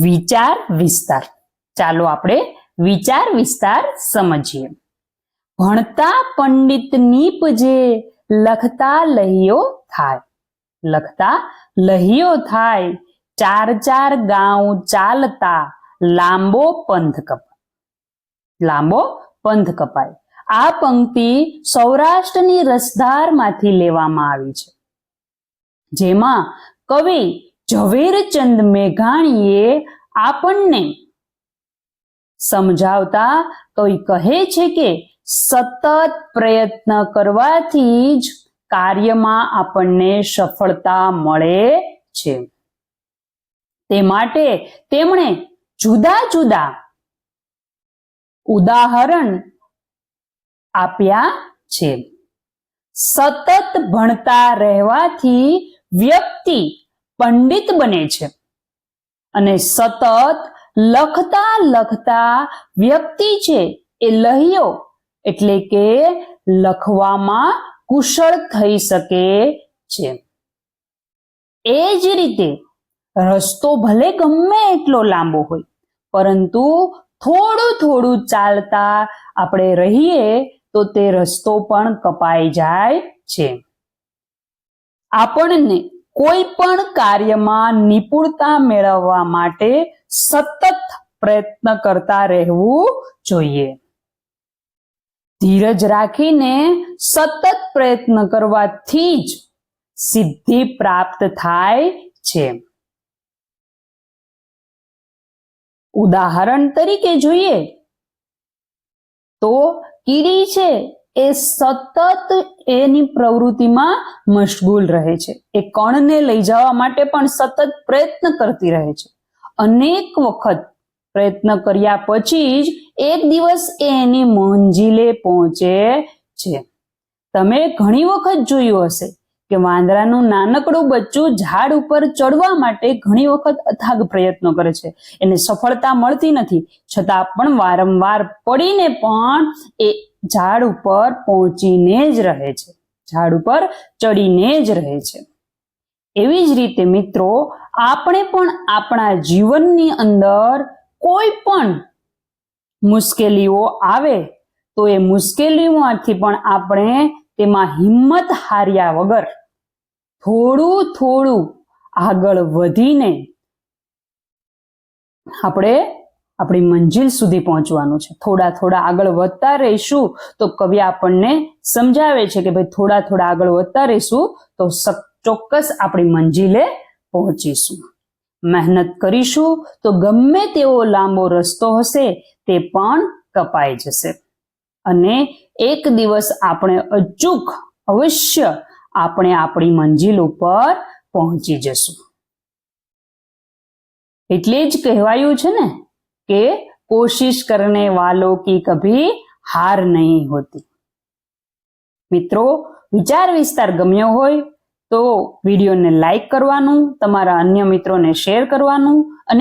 વિચાર વિસ્તાર. ચાલો આપણે વિચાર વિસ્તાર સમજીએ. ભણતા પંડિત નીપજે લખતા લહીઓ થાય. લખતા લહીઓ થાય, ચાર ચાર ગાઉ ચાલતા લાંબો પંથ કપાય. લાંબો પંથ કપાય. આ પંક્તિ સૌરાષ્ટ્રની રસધારમાંથી લેવામાં આવી છે. જેમાં કવિ ઝવેરચંદ મેઘાણીએ આપણને સમજાવતા કવિ કહે છે કે સતત પ્રયત્ન કરવાથી જ કાર્યમાં આપણને સફળતા મળે છે. તે માટે તેમણે જુદા જુદા ઉદાહરણ આપ્યા છે. સતત ભણતા રહેવાથી વ્યક્તિ પંડિત બને છે. અને સતત લખતા લખતા વ્યક્તિ છે એ લહ્યો એટલે કે લખવામાં કુશળ થઈ શકે છે. એ જ રીતે રસ્તો ભલે ગમે એટલો લાંબો હોય, પરંતુ થોડું થોડું ચાલતા આપણે રહીએ તો તે રસ્તો પણ કપાઈ જાય છે. આપણને કોઈ પણ કાર્યમાં નિપુણતા મેળવવા માટે સતત પ્રયત્ન કરતા રહેવું જોઈએ. ધીરજ રાખીને સતત પ્રયત્ન કરવાથી જ સિદ્ધિ પ્રાપ્ત થાય છે. ઉદાહરણ તરીકે જોઈએ તો કીડી છે. એ સતત એની પ્રવૃત્તિમાં મશગુલ રહે છે. એ કણને લઈ જવા માટે પણ સતત પ્રયત્ન કરતી રહે છે. અનેક વખત પ્રયત્ન કર્યા પછી જ એક દિવસ એ એની મંજિલે પહોંચે છે. તમે ઘણી વખત જોયું હશે કે વાંદરાનું નાનકડું બચ્ચું ઝાડ ઉપર ચડવા માટે ઘણી વખત અથાગ પ્રયત્નો કરે છે. એને સફળતા મળતી નથી. છતાં પણ વારંવાર પડીને પણ એ ઝાડ ઉપર પહોંચીને જ રહે છે. ઝાડ ઉપર ચડીને જ રહે છે. એવી જ રીતે મિત્રો, આપણે પણ આપણા જીવનની અંદર કોઈ પણ મુશ્કેલીઓ આવે, તો એ મુશ્કેલીઓમાંથી પણ આપણે તેમાં હિંમત હાર્યા વગર થોડું થોડું આગળ વધીને આપણે આપણી મંજિલ સુધી પહોંચવાનું છે. થોડા થોડા આગળ વધતા રહીશું તો કવિ આપણને સમજાવે છે કે ભાઈ થોડા થોડા આગળ વધતા રહીશું તો ચોક્કસ આપણી મંજિલે પહોંચીશું. મહેનત કરીશું તો ગમે તેવો લાંબો રસ્તો હશે તે પણ કપાઈ જશે. અને એક દિવસ આપણે અચૂક અવશ્ય આપણે આપણી મંજિલ ઉપર પહોંચી જશું. એટલે જ કહેવાયું છે ને કે કોશિશ કરને વાલો કી કભી હાર નહીં હોતી મિત્રો વિચાર વિસ્તાર ગમ્યો હોય તો વિડીયોને લાઈક કરવાનું, તમારા અન્ય મિત્રોને શેર કરવાનું અને